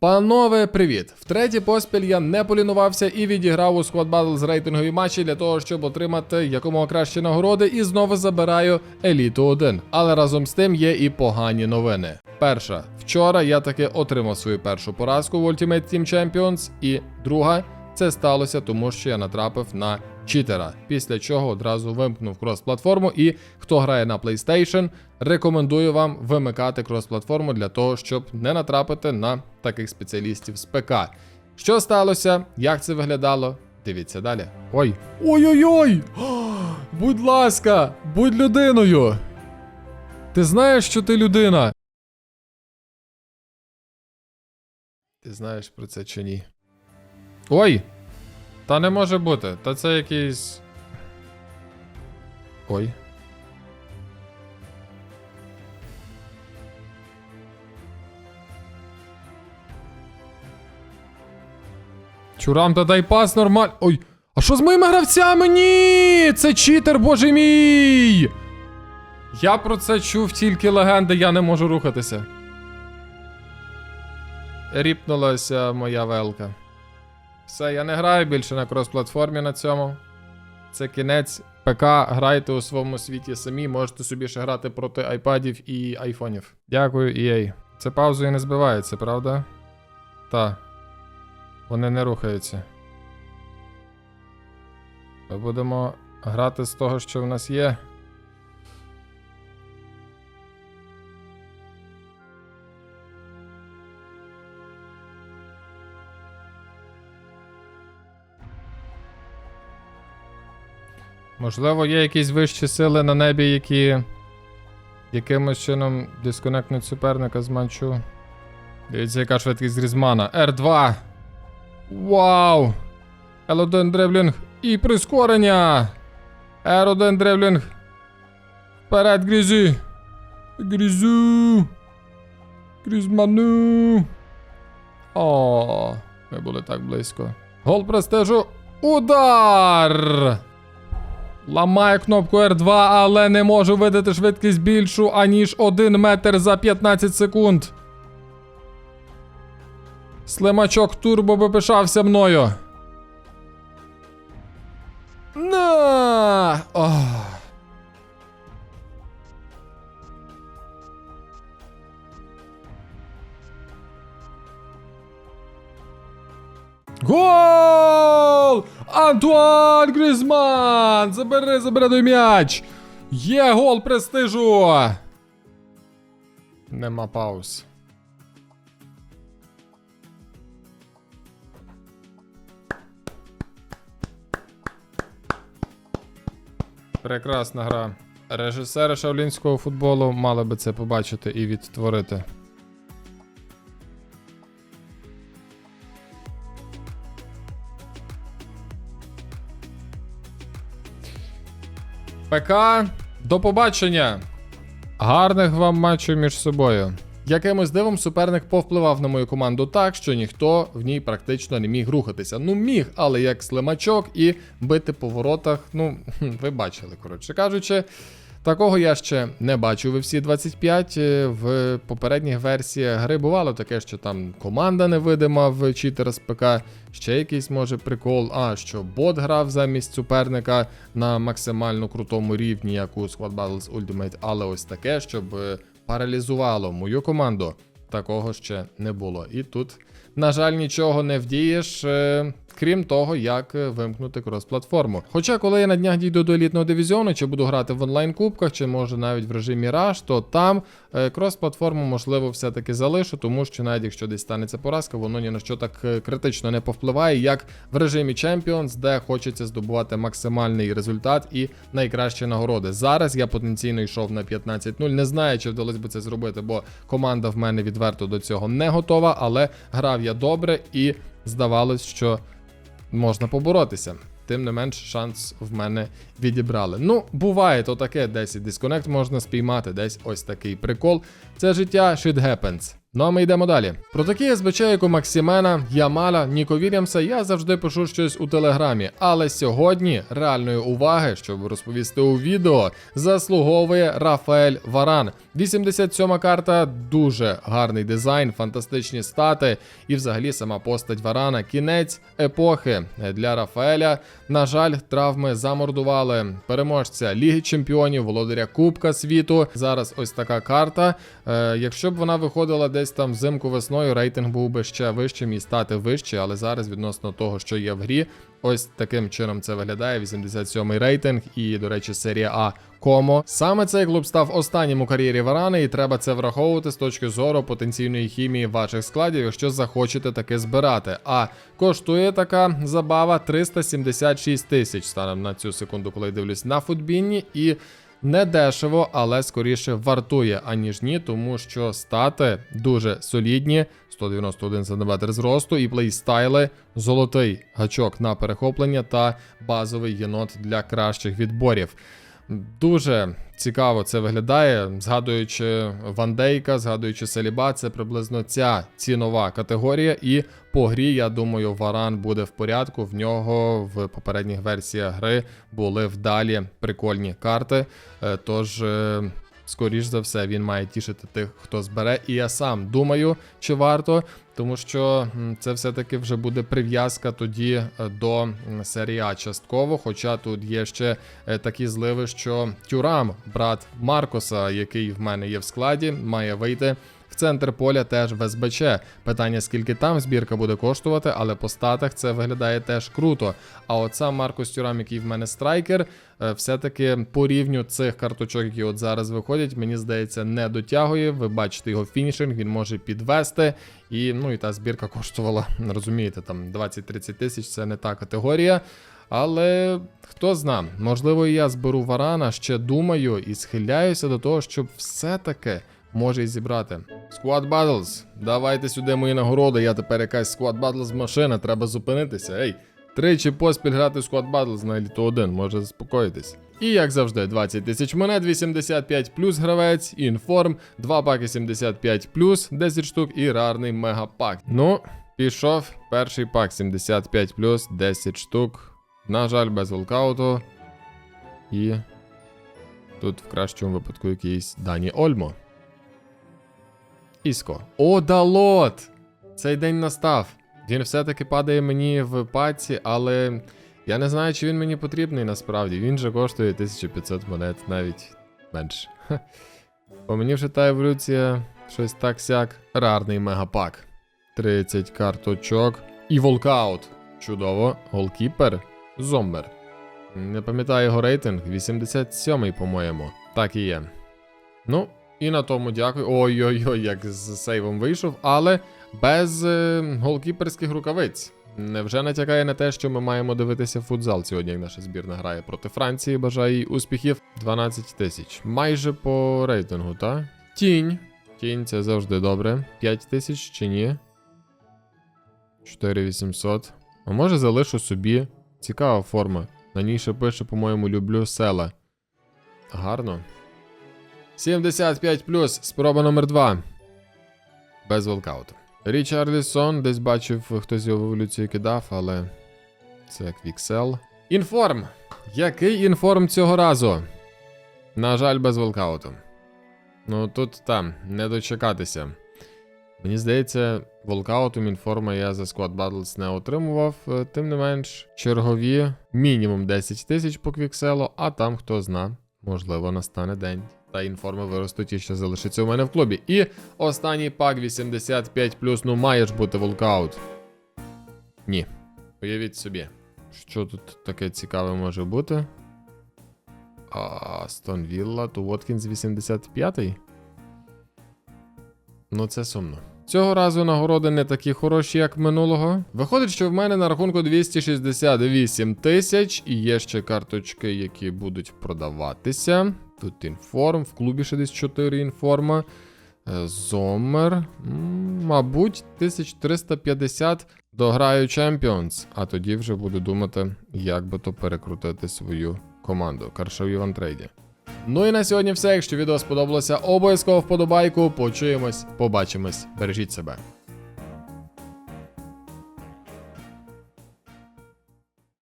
Панове, привіт! Втретє поспіль я не полінувався і відіграв у Squad Battle з рейтингові матчі для того, щоб отримати якомога кращі нагороди, і знову забираю Еліту 1. Але разом з тим є і погані новини. Перша, вчора я таки отримав свою першу поразку в Ultimate Team Champions, і друга, це сталося тому, що я натрапив на читера. Після чого одразу вимкнув крос-платформу. І хто грає на PlayStation, рекомендую вам вимикати крос-платформу для того, щоб не натрапити на таких спеціалістів з ПК. Що сталося? Як це виглядало? Дивіться далі. Ой. Ой-ой-ой! Будь ласка, будь людиною. Ти знаєш, що ти людина? Ти знаєш про це чи ні? Ой! Та не може бути. Та це якийсь. Ой. Чурам, та дай пас нормаль. Ой. А що з моїми гравцями? Ні! Це читер, боже мій! Я про це чув тільки легенди, я не можу рухатися. Ріпнулася моя велка. Все, я не граю більше на крос-платформі на цьому. Це кінець. ПК грайте у своєму світі самі, можете собі ще грати проти айпадів і айфонів. Дякую, EA. Це паузою не збивається, правда? Та. Вони не рухаються. Ми будемо грати з того, що в нас є. Можливо, є якісь вищі сили на небі, які якимось чином дисконектнуть суперника з манчу. Дивіться, яка швидкість Грізмана. R2. Вау! L1 дриблінг і прискорення. R1 дриблінг. Вперед, Грізі. Грізу. Грізману. О, ми були так близько. Гол престижу. Удар! Ламаю кнопку R2, але не можу видати швидкість більшу, аніж 1 метр за 15 секунд. Слимачок турбо би пишався мною. На! Ох. Гол! Антуан Грізман! Забери, забери той м'яч! Є гол престижу! Нема пауз. Прекрасна гра. Режисери шаулінського футболу мали би це побачити і відтворити. ПК, до побачення! Гарних вам матчів між собою. Якимось дивом суперник повпливав на мою команду так, що ніхто в ній практично не міг рухатися. Ну міг, але як слимачок і бити по воротах. Ну, ви бачили, коротше кажучи. Такого я ще не бачив в всі 25. Е, В попередніх версіях гри бувало таке, що там команда невидима в читера з ПК, ще якийсь може прикол. А що бот грав замість суперника на максимально крутому рівні, як у Squad Battles Ultimate, але ось таке, щоб е, паралізувало мою команду. Такого ще не було. І тут, на жаль, нічого не вдієш, е, крім того, як е, вимкнути крос-платформу. Хоча, коли я на днях дійду до елітного дивізіону, чи буду грати в онлайн-кубках, чи може навіть в режимі Rush, то там е, крос-платформу можливо все-таки залишу, тому що навіть якщо десь станеться поразка, воно ні на що так е, критично не повпливає, як в режимі Champions, де хочеться здобувати максимальний результат і найкращі нагороди. Зараз я потенційно йшов на 15-0. Не знаю, чи вдалося би це зробити, бо команда в мене відверто до цього не готова, але грав я добре і здавалось, що можна поборотися. Тим не менш, шанс в мене відібрали. Ну, буває то таке, десь і дисконект можна спіймати, десь ось такий прикол. Це життя shit happens. Ну а ми йдемо далі. Про такі СБЧ, як у Максимена, Ямаля, Ніко Вільямса, я завжди пишу щось у телеграмі. Але сьогодні реальної уваги, щоб розповісти у відео, заслуговує Рафаель Варан. 87-ма карта, дуже гарний дизайн, фантастичні стати і взагалі сама постать Варана. Кінець епохи для Рафаеля. На жаль, травми замордували переможця Ліги Чемпіонів, володаря Кубка світу. Зараз ось така карта. Е, якщо б вона виходила десь там взимку весною, рейтинг був би ще вищим і стати вище, але зараз відносно того, що є в грі, ось таким чином це виглядає. 87-й рейтинг, і, до речі, серія А Комо. Саме цей клуб став останнім у кар'єрі Варани, і треба це враховувати з точки зору потенційної хімії ваших складів, якщо захочете таки збирати. А коштує така забава 376 тисяч станом на цю секунду, коли дивлюсь на футбінні. І не дешево, але скоріше вартує, аніж ні, тому що стати дуже солідні. 191 см зросту і плейстайли, золотий гачок на перехоплення та базовий єнот для кращих відборів. Дуже цікаво це виглядає. Згадуючи Вандейка, згадуючи Селіба, це приблизно ця цінова категорія. І по грі, я думаю, Варан буде в порядку. В нього в попередніх версіях гри були вдалі прикольні карти. Е, Тож. Скоріш за все, він має тішити тих, хто збере. І я сам думаю, чи варто, тому що це все-таки вже буде прив'язка тоді е, до серії А частково. Хоча тут є ще е, такі зливи, що Тюрам, брат Маркоса, який в мене є в складі, має вийти. В центр поля теж в СБЧ. Питання, скільки там збірка буде коштувати, але по статах це виглядає теж круто. А от сам Маркос Тюрам, який в мене страйкер, е, все-таки по рівню цих карточок, які от зараз виходять, мені здається, не дотягує. Ви бачите його фінішинг, він може підвести. І ну і та збірка коштувала, розумієте, там 20-30 тисяч це не та категорія. Але хто зна, можливо, я зберу варана, ще думаю і схиляюся до того, щоб все-таки може і зібрати. Squad Battles, давайте сюди мої нагороди. Я тепер якась Squad Battles машина, треба зупинитися. Ей, тричі поспіль грати в Squad Battles на еліту 1, може заспокоїтись. І як завжди, 20 тисяч монет, 85 плюс гравець, інформ, 2 паки 75 плюс, 10 штук і рарний мегапак. Ну, пішов перший пак 75 плюс, 10 штук. На жаль, без волкауту. І тут в кращому випадку якийсь Дані Ольмо. Іско. Далот! Цей день настав. Він все-таки падає мені в паці, але я не знаю, чи він мені потрібний насправді. Він же коштує 1500 монет, навіть менше. По мені вже та еволюція щось так сяк. Рарний мегапак. 30 карточок. І волкаут. Чудово. Голкіпер. Зомбер. Не пам'ятаю його рейтинг. 87-й, по-моєму. Так і є. Ну, і на тому дякую. Ой-ой-ой, як з сейвом вийшов, але без е, голкіперських рукавиць. Невже натякає на те, що ми маємо дивитися футзал сьогодні, як наша збірна грає проти Франції. Бажаю їй успіхів. 12 тисяч. Майже по рейтингу, так? Тінь. Тінь це завжди добре. 5 тисяч чи ні? 4800. А може залишу собі. Цікава форма. На ній ще пише, по-моєму, люблю села. Гарно. 75 плюс, спроба номер 2. Без волкауту. Річарлісон, десь бачив, хтось його в еволюцію кидав, але це квіксел. Інформ. Який інформ цього разу? На жаль, без волкауту. Ну тут там, не дочекатися. Мені здається, волкаутом інформа я за Squad Battles не отримував. Тим не менш, чергові мінімум 10 тисяч по квікселу, а там хто зна, можливо, настане день. Та інформи виростуть і ще залишиться у мене в клубі. І останній пак 85 ну має ж бути волкаут. Ні. Уявіть собі, що тут таке цікаве може бути. Астон Вілла, то Воткінс 85-й. Ну, це сумно. Цього разу нагороди не такі хороші, як минулого. Виходить, що в мене на рахунку 268 тисяч, і є ще карточки, які будуть продаватися. Тут інформ, в клубі ще десь 4 інформа. Е, Зомер. Мабуть, 1350 дограю Champions, а тоді вже буду думати, як би то перекрутити свою команду. Каршав в антрейді. Ну і на сьогодні все. Якщо відео сподобалося, обов'язково вподобайку. Почуємось, побачимось. Бережіть себе.